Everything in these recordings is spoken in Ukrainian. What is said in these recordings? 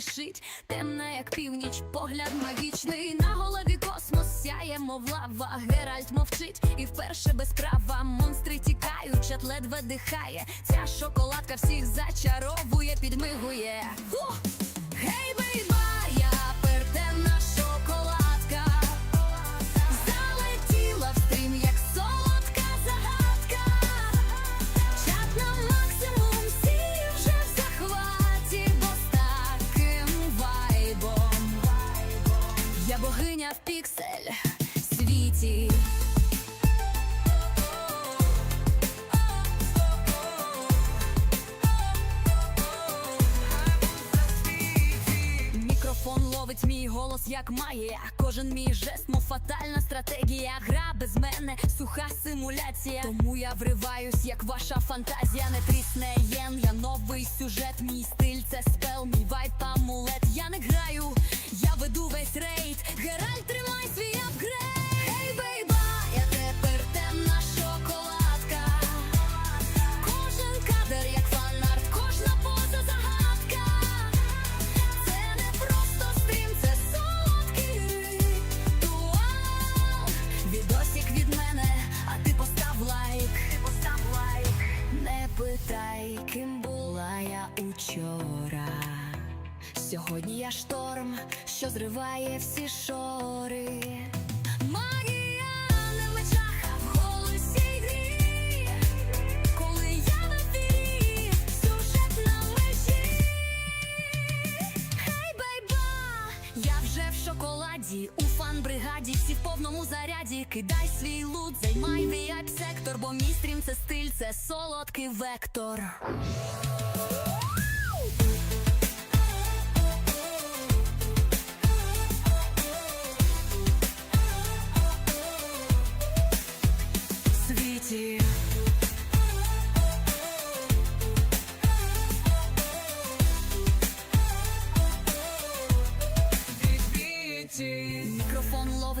блищить, темна, як північ, погляд магічний. На голові космос сяє, мов лава. Геральт мовчить, і вперше без права. Монстри тікають, чат ледве дихає. Ця шоколадка всіх зачаровує, підмигує. Гей, бейба, ловить мій голос, як має. Кожен мій жест, мов фатальна стратегія. Гра без мене, суха симуляція. Тому я вриваюсь, як ваша фантазія. Не трісне єн. Я новий сюжет, мій стиль, це спел, мій вайп, амулет. Я не граю, я веду весь рейд. Геральт, тримай свій апгрейд. Сьогодні я шторм, що зриває всі шори. Шоколаді, у фан-бригаді, всі в повному заряді. Кидай свій лут, займай vip сектор, бо мій стрім це стиль, це солодкий вектор.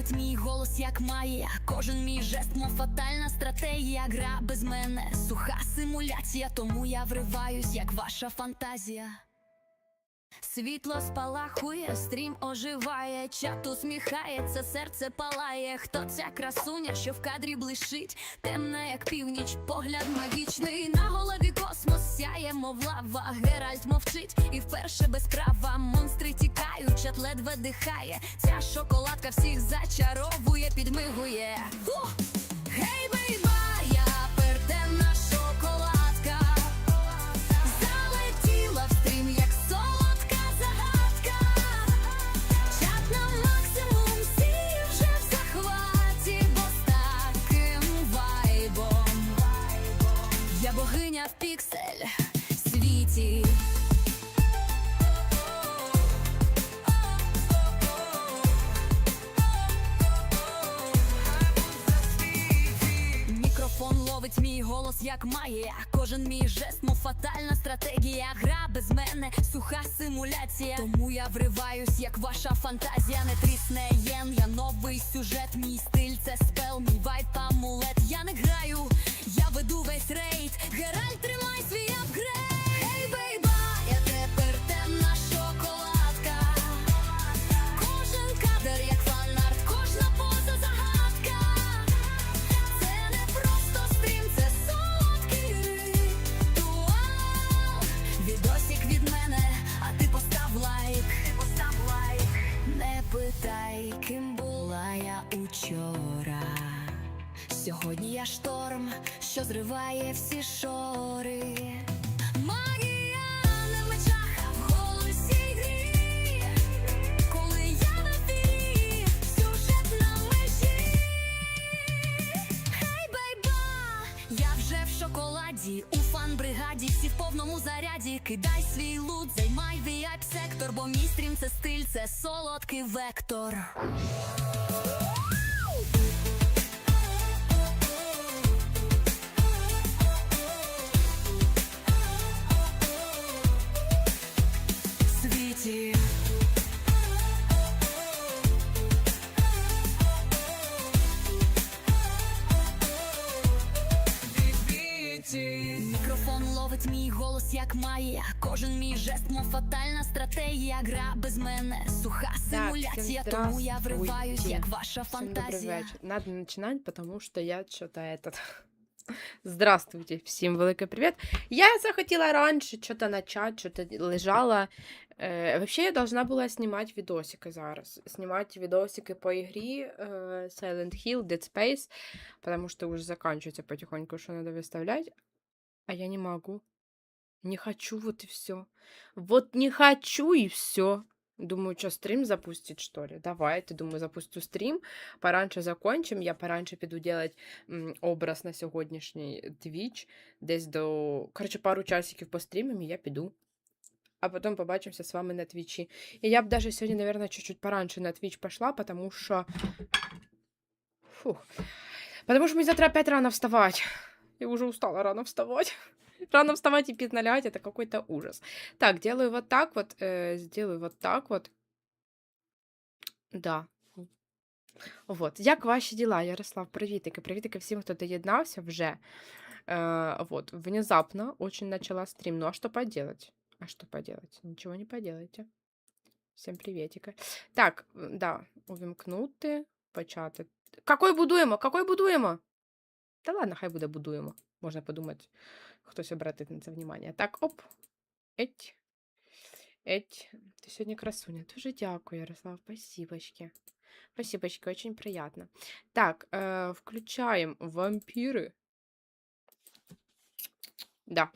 Мікрофон мій голос, як має. Кожен мій жест, мов фатальна стратегія. Гра без мене, суха симуляція. Тому я вриваюсь, як ваша фантазія. Світло спалахує, стрім оживає, чат усміхається, серце палає. Хто ця красуня, що в кадрі блищить? Темна, як північ, погляд магічний. На голові космос сяє, мов лава. Геральт мовчить, і вперше без права. Монстри тікають, чат ледве дихає. Ця шоколадка всіх зачаровує, підмигує. Гей, мене, суха симуляція. Тому я вриваюсь, як ваша фантазія. Не трісне єн. Я новий сюжет, мій стиль, це солодкий вектор. Світі. Мікрофон ловить мій голос, голос як магія, кожен мій жест, мов фатальна стратегія, гра без мене, суха симуляція, всім тому я вриваюсь, здравствуйте. як ваша Всем добрый фантазія. вечер. Надо начинать, потому что я что-то этот... Здравствуйте, всім великий привіт. Я захотіла раніше що-то начать, що-то лежала. Е, вообще я должна була знімати відосики зараз. Знімати відосики по ігрі е, Silent Hill, Dead Space, потому что уже заканчивается потихоньку, что надо выставлять. А я не могу. Не хочу, вот и все. Вот не хочу и все. Думаю, что стрим запустить, что ли? Давайте, думаю, запустю стрим. Пораньше закончим. Я пораньше піду делать м, образ на сьогоднішній Twitch. Десь до. Коротше, пару часиків пострімим, і я піду. А потом побачимося з вами на твічі. І я б даже сьогодні, наверное, чуть-чуть пораньше на твіч пошла, потому що. Фух. Потому что мне завтра опять рано вставать. Я уже устала рано вставать. Рано вставать и пить налять, это какой-то ужас. Так, делаю вот так вот. э, сделаю вот так вот. Да. Вот. Як ваші діла, Ярослав? Привітики. Привітики всім, хто доєднався вже. Э, вот. Внезапно очень начала стрим. Ну а что поделать? А что поделать? Ничего не поделаете. Всім привітики. Так, м, да, увімкнути, почати. Какой будуємо? Какой будуємо? Та ладно, хай буде будуємо. Можна подумати, Хтось обратить на це внимание. Так, оп. Еть. Еть. Ти сьогодні красуня. Дуже дякую, Ярослав. Спасибочки. Спасибочки, очень приятно. Так, э, включаем вампиры. Да.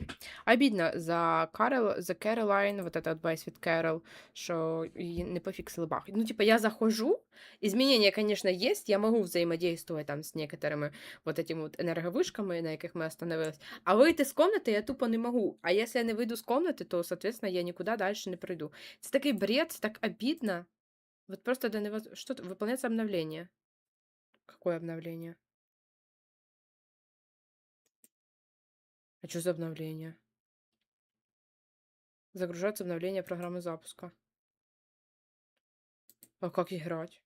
Обідно за Карел, за Керолайн, вот это от Байс від Керол, що її не пофіксили баг. Ну, типа, я захожу, изменения, конечно, есть, я могу взаимодействовать там с некоторыми вот этими вот энерговышками, на яких ми остановились. А вийти з комнати я тупо не можу. А якщо я не вийду з комнати, то, соответственно, я нікуди далі не пройду. Це такий бред, це так обидно. Вот просто до невоз... Что то Выполняется обновление. Какое обновление? А что за обновление? Загружается обновление программы запуска. А как играть?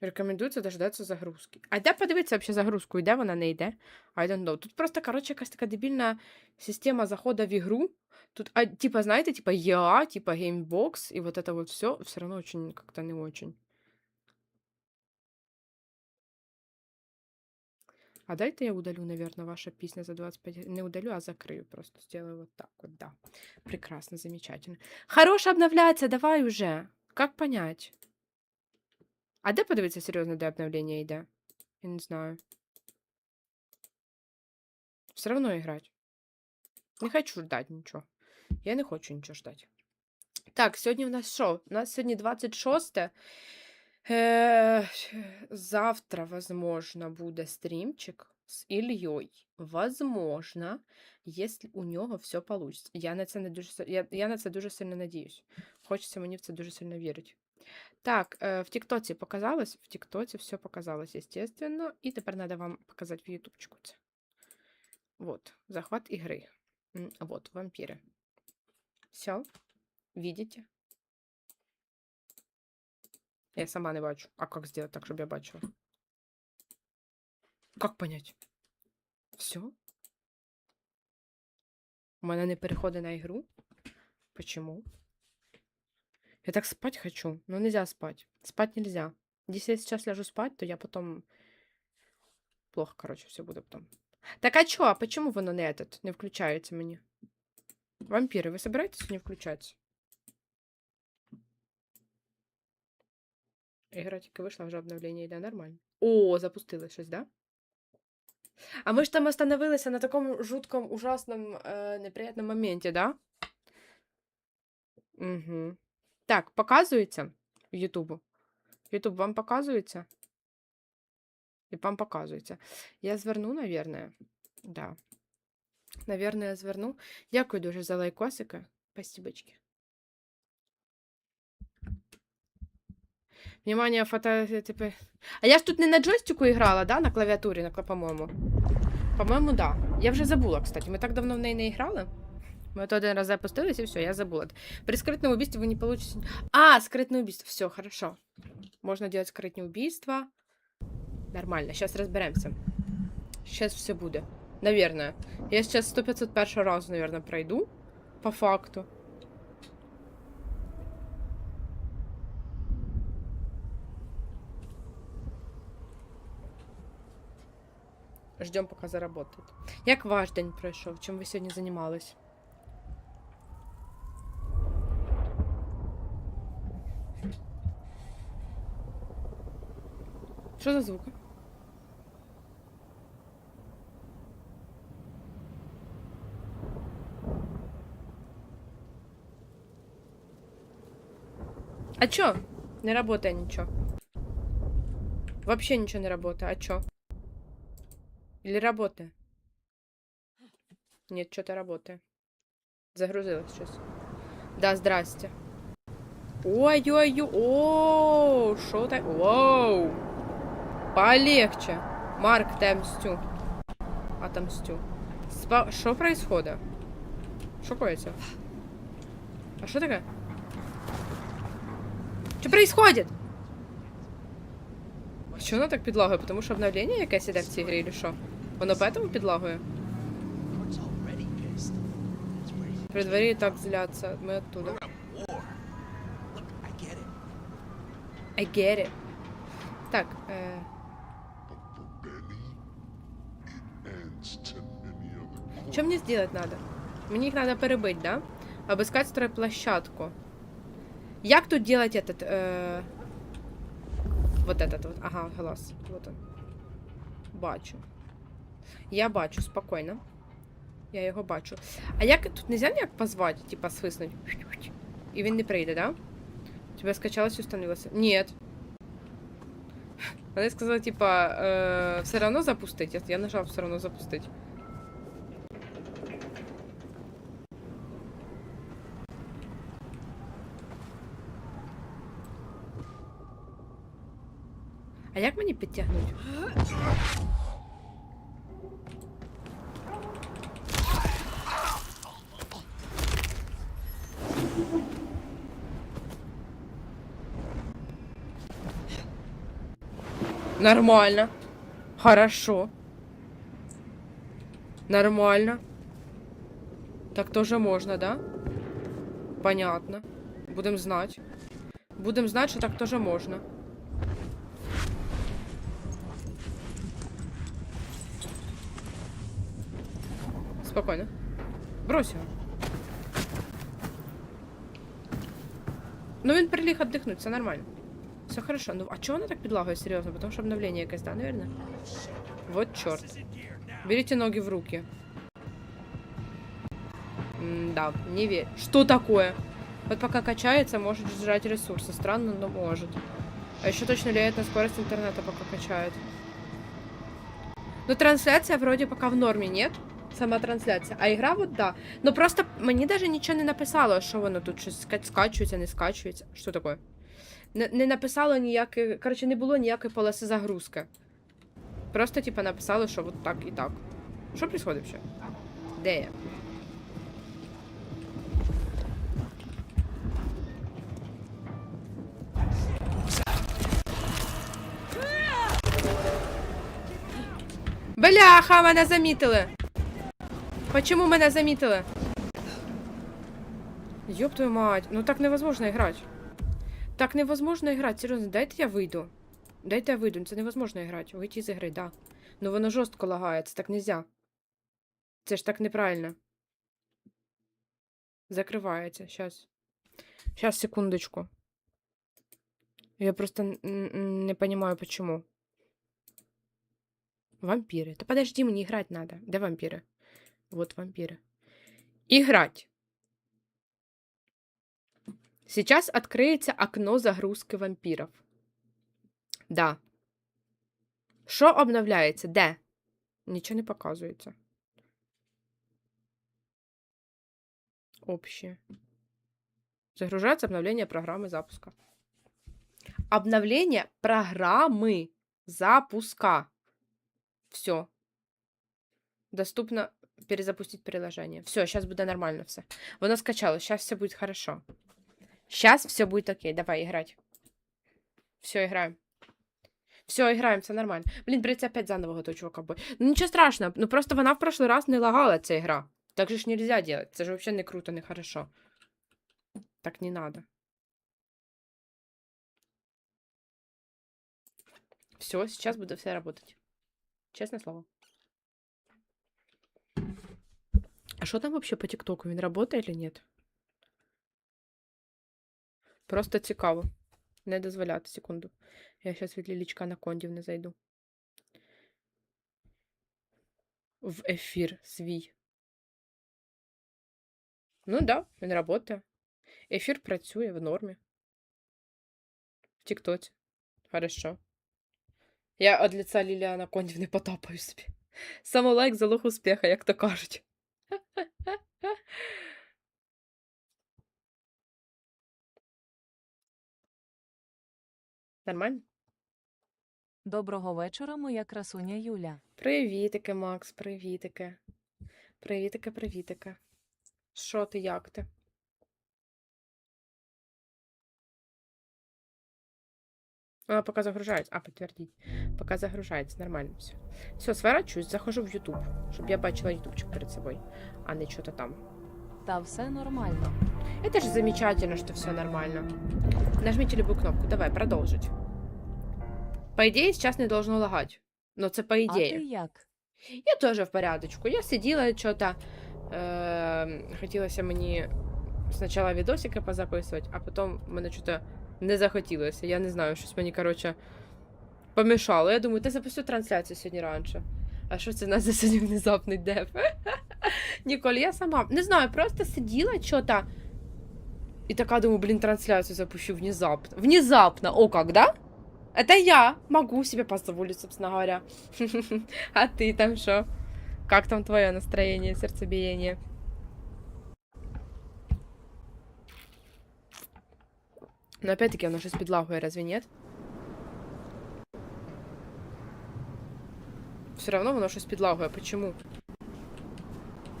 Рекомендується дождатися загрузки. А де подивитися взагалі загрузку? Йде вона, не йде? I don't know. Тут просто, коротше, якась така дебільна система заходу в ігру. Тут, а, типа, знаєте, типа EA, типа Gamebox, и вот это вот все, все равно очень как-то не очень. А дайте я удалю, наверное, ваша песня за 25... гривен. Не удалю, а закрою просто. Сделаю вот так вот, да. Прекрасно, замечательно. Хорош обновляться, давай уже. Как понять? А де подивитися серйозно, де обновлення йде? Я не знаю. Все равно играть. Не хочу ждать нічого. Я не хочу нічого ждать. Так, сьогодні у нас що? У нас сьогодні 26. Е, завтра, возможно, буде стрімчик з Ільєю. Возможно, якщо у нього все получится. Я на це дуже я, я на це дуже сильно надіюсь. Хочеться мені в це дуже сильно вірити. Так, е, в Тіктоці показалось, в Тіктоці все показалось, естественно. І тепер треба вам показати в Ютубчику це. Вот, захват игры. М, Вот, вампиры. Все. Видите? Я сама не бачу. А как сделать так, чтобы я бачила? Как понять? Все? У мене не переходи на ігру? Почему? Я так спать хочу, но нельзя спать. Спать нельзя. Если я сейчас ляжу спать, то я потом... Плохо, короче, все буде потом. Так а чё, а почему воно не этот, не включається мені? Вампіри, ви собираєтесь не включатися? Ігра тільки вийшла, вже обновлення йде нормально. О, запустили щось, да? А ми ж там остановилися на такому жуткому, ужасному, е, неприятному моменті, да? Угу. Так, показується Ютубу. Ютуб вам показується? І вам показується. Я зверну, наверное. Да. Наверное, я зверну. Дякую дуже за лайкосики. Спасибочки. Внимание, фото... типу. А я ж тут не на джойстику грала, да? На клавіатурі, на, по-моєму. По-моєму, да. Я вже забула, кстати. Ми так давно в неї не грали. Мы это один раз запустились, и все, я забыла. При скрытном убийстве вы не получите... А, скрытное убийство. Все, хорошо. Можно делать скрытное убийство. Нормально, сейчас разберемся. Сейчас все будет. Наверное. Я сейчас 100-501 раз, наверное, пройду. По факту. Ждем, пока заработает. Як ваш день пройшов? Чим ви сьогодні займались? Що за звуки? А чё? Не работает ничего. Вообще ничего не работает. А чё? Или работает? Нет, что-то работает. Загрузилось сейчас. Да, здрасте. Ой-ой-ой. О, что так? Воу. Полегче. Марк, отомстю. Отомстю. Спа... Что происходит? Что коится? А что такое? Что происходит? А чого воно так підлагує? Потому що обновлення якесь іде в цій грі, или що? Воно поэтому where При дворі так зляться. Ми оттуда. I get it. Так, е... Что мне сделать надо? Мне их надо перебыть, да? Обыскать стройплощадку. Як тут делать этот... Э... Вот этот вот. Ага, глаз. Вот он. Бачу. Я бачу, спокійно. Я його бачу. А як тут нельзя ніяк позвати, типа свиснуть? І він не прийде, да? У Тебе скачалось і установилося? Нет. Вони сказали, типа, э, все равно запустить. Я- Я нажав все равно запустить. А як мені підтягнути? Нормально. Хорошо. Нормально. Так тоже можно, да? Понятно. Будем знать. Будем знать, что так тоже можно. Спокойно. Брось его. Ну, він приліг отдихнуть, все нормально. Все хорошо. Ну, а чого вона так підлагує, серйозно? Потому що обновление якесь, да, наверное? Вот черт. Берите ноги в руки. да, не верь. Что такое? Вот пока качается, может сжать ресурсы. Странно, но может. А еще точно влияет на скорость интернета, пока качает. Ну, трансляция вроде пока в норме, нет? Сама трансляція. А ігра, от да. Ну просто мені даже нічого не написало, що воно тут щось ска- скачується, не скачується. Що таке? Не, не написало ніякої. Коротше, не було ніякої полоси загрузки. Просто, типа, написало, що от так і так. Що происходит ще? Де я? Бляха, мене замітили! Почему мене замітили? Ёб твою мать, ну так невозможно играть. Так невозможно играть, серйозно, дайте я вийду. Дайте я вийду, це невозможно играть. Вийти з ігри, да. Ну воно жорстко лагає, це так нельзя. Це ж так неправильно. Закривається, щас. Щас, секундочку. Я просто н- н- не понимаю, почему. Вампиры. Да подожди, мне играть надо. Где вампиры? Вот вампиры. Играть. Сейчас откроется окно загрузки вампиров. Да. Що обновляється? Де? Нічого не показується. Общее. Загружается обновление программы запуска. Обновление программы запуска. Все. Доступно перезапустить приложение. Все, сейчас будет нормально все. Воно скачало, сейчас все будет хорошо. Сейчас все будет окей. Давай играть. Все, играем. Все, играем, все нормально. Блін, придеться опять заново готовий чувака бой. Ну нічого страшного, ну просто вона в прошлый раз не лагала ця гра. Так же ж нельзя делать. Це ж вообще не круто, не хорошо. Так не надо. Все, сейчас буде все работать. Честное слово. А что там вообще по ТикТоку? Він работает или нет? Просто цікаво. Не дозволяти, секунду. Я сейчас від Лілічка на кондів не зайду. В ефір свій. Ну да, він работає. Ефір працює в нормі. В Тіктоці. Хорошо. Я від лица Ліліана Кондів не потапаю собі. Самолайк залог успіха, як то кажуть. Нормально? Доброго вечора, моя красуня Юля. Привітики, Макс, привітики. Привітики, привітики. Що ти, як ти? А, пока загружается. А, подтвердить. Пока загружается, нормально все. Все, сворачиваюсь, захожу в YouTube, чтобы я бачила ютубчик перед собой, а не что-то там. Та все нормально. Это же замечательно, что все нормально. Нажмите любую кнопку. Давай, продолжить. По идее, сейчас не должно лагать. Но це по А ідеї. ти як? Я теж в порядочку. Я сиділа що-то. Е, хотілося мені спочатку відосики позаписувати, а потім мене що-то не захотілося. Я не знаю, щось мені, коротше, помішало. Я думаю, ти запустив трансляцію сьогодні раніше. А що це в нас за сьогодні внезапний деп? Ніколь, я сама. Не знаю, просто сиділа що-то. І така думаю, блін, трансляцію запущу внезапно. Внезапно, о как, да? Это я могу себе позволить, собственно говоря. А ты там что? Как там твое настроение, сердцебиение? Но опять-таки оно же с подлагой, разве нет? Все равно воно щось підлагує. Почему?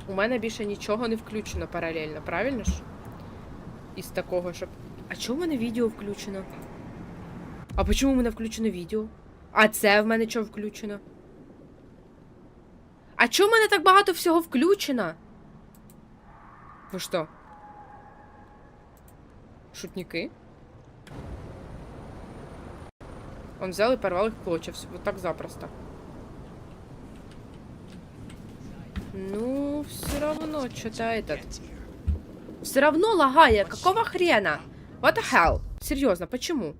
У мене більше нічого не включено паралельно, правильно ж? Із такого, щоб. А чому в мене відео включено? А почему у мене включено відео? А це в мене що включено? А чому в мене так багато всього включено? Ви що? Шутники? Он взял и порвал их в клочья. всё- Вот так запросто. Ну, все равно, что-то этот... Все равно лагая. Какого хрена? What the hell? Серьезно, почему?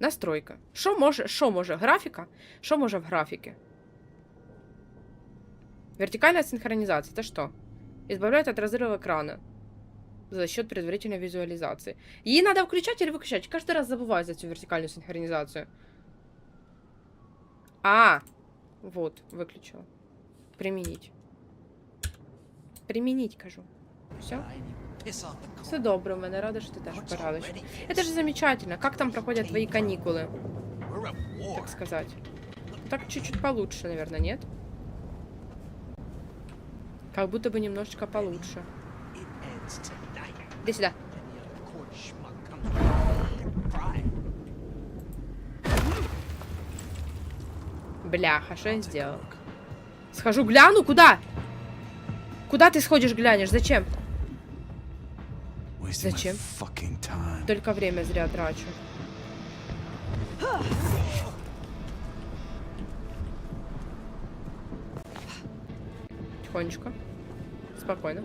Настройка. Що може, що може графіка? Що може в графіки? Вертикальная синхронизация. Это что? Избавляет от разрыва экрана. За счет предварительной визуализации. Її надо включать или выключать? Каждый раз забываю за эту вертикальную синхронизацию. А, вот, выключила. Применить. Применить, кажу. Все? Все добре, у мене рада, що ти теж порадиш. Это же замечательно. Как там проходят твои каникулы, так сказать? Так чуть-чуть получше, наверное, нет? Как будто бы немножечко получше. Иди сюда. Бляха, что я сделал? Схожу, гляну, куда? Куда ты сходишь, глянешь? Зачем? Зачем? Только время зря трачу. Тихонечко. Спокойно.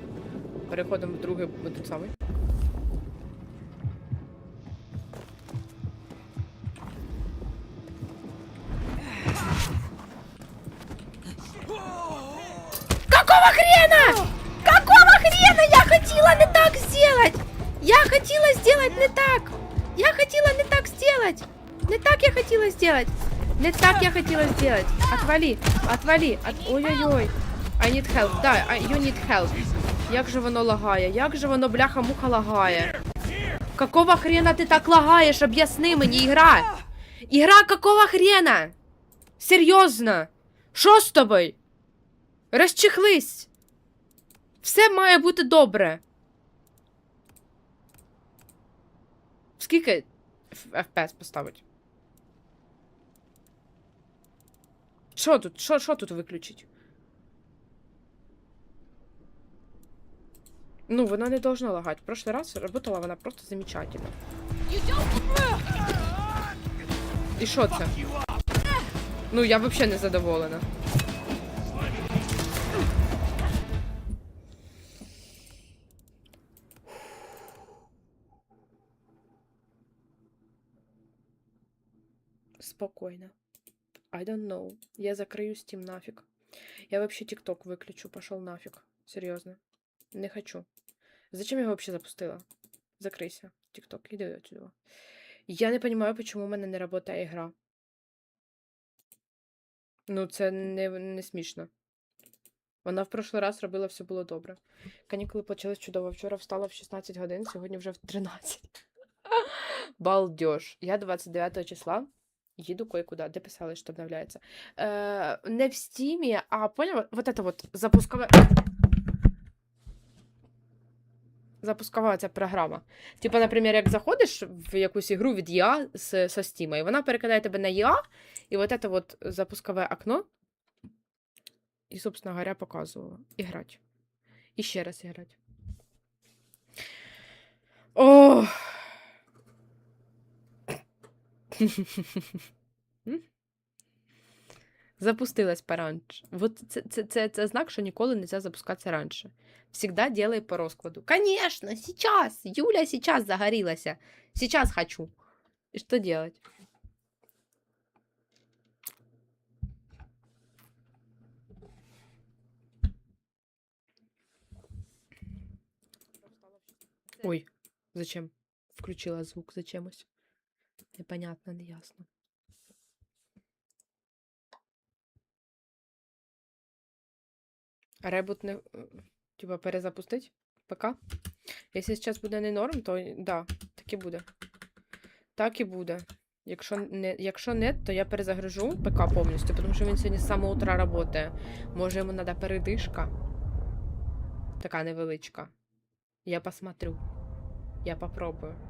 Переходимо в другий в этот самий. Хотела сделать! Не так я хотела сделать! Отвали! Отвали! От... Ой-ой-ой! I need help. Да, you need help. Як же воно лагає? Як же воно бляха-муха лагає? Какого хрена ти так лагаєш? Об'ясни мені, ігра! Ігра какого хрена? Серйозно? Що з тобою? Розчихлись! Все має бути добре. Скільки FPS поставить? Що тут? Що, що тут виключить? Ну, вона не должна лагати. В прошлый раз работала вона просто замечательно. І що це? Ну, я взагалі не задоволена. Спокойно. I don't know. Я закрою Steam нафиг. Я вообще ТикТок выключу. Пошел нафиг. Серьезно. Не хочу. Зачем я его вообще запустила? Закрийся. ТикТок, иди отсюда. Я не понимаю, почему у мене не работає гра. Ну, це не, не смішно. Вона в прошлий раз робила все було добре. Канікули почались чудово. Вчора встала в 16 годин, сьогодні вже в 13. Балдеж. Я 29 числа їду кое-куда. Де писали, що обновляється? Е, не в стімі, а поняла? Вот это вот запускове. Запускова ця програма. Типа, наприклад, як заходиш в якусь ігру від EA з, со Steam, і вона перекидає тебе на EA, і вот это вот запускове окно, і, собственно говоря, показувала. І грати. І ще раз грати. О! Запустилась пораньше. Вот це, це, це, це знак, що ніколи не можна запускатися раніше. Всегда делай по розкладу. Конечно, сейчас. Юля сейчас загорелась. Сейчас хочу. И что делать? Ой, зачем? Включила звук зачемось. Непонятно, неясно. Ребут не. Типа перезапустить ПК. Якщо зараз буде не норм, то да, так і буде. Так і буде. Якщо не, якщо не, то я перезагружу ПК повністю, тому що він сьогодні з самого утра працює. Може йому треба передишка. Така невеличка. Я посмотрю. Я попробую.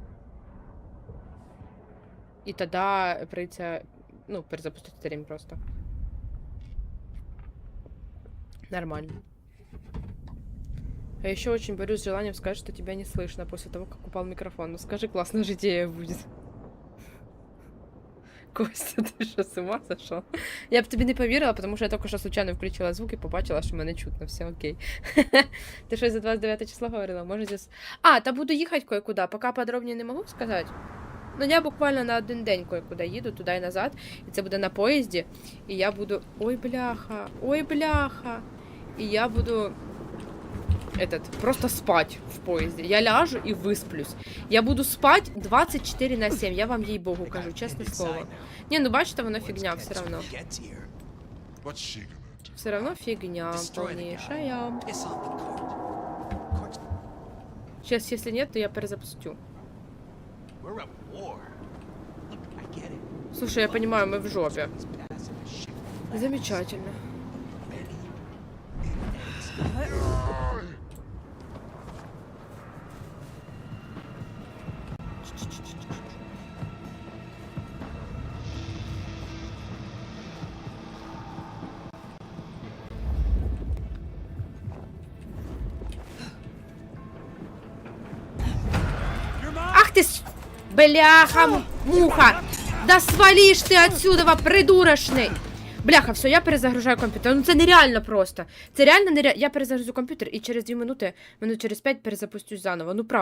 І тоді прийдеться, ну, перезапустити стрім просто. Нормально. А еще очень борюсь с желанием сказать, что тебя не слышно после того, как упал микрофон. Ну скажи, классно же идея будет. Костя, ти що, з ума сошел? Я б тобі не повірила, тому що я тільки що случайно включила звук і побачила, що мене чутно, все окей. Ти щось за 29 число говорила? Може, десь... А, та буду їхати кое-куди, поки подробніше не можу сказати. Ну, я буквально на один день кое-куди їду, туди і назад, і це буде на поїзді, і я буду. Ой, бляха, ой, бляха. І я буду этот, просто спать в поезде. Я ляжу и высплюсь. Я буду спать 24 на 7, я вам ей-богу кажу, чесне слово. Не, ну бачите, воно фігня все равно. What's she gonna do? Все равно фігня повнішая. Сейчас, если нет, то я перезапустю. Слушай, я понимаю, мы в жопе. Замечательно. Бляха, муха! Да свалишь ты отсюда, придурочный! Бляха, все, я перезагружаю комп'ютер. Ну це нереально просто. Це реально нереально. Я перезагружу комп'ютер і через 2 минути, минут через 5 перезапустюсь заново. Ну правда.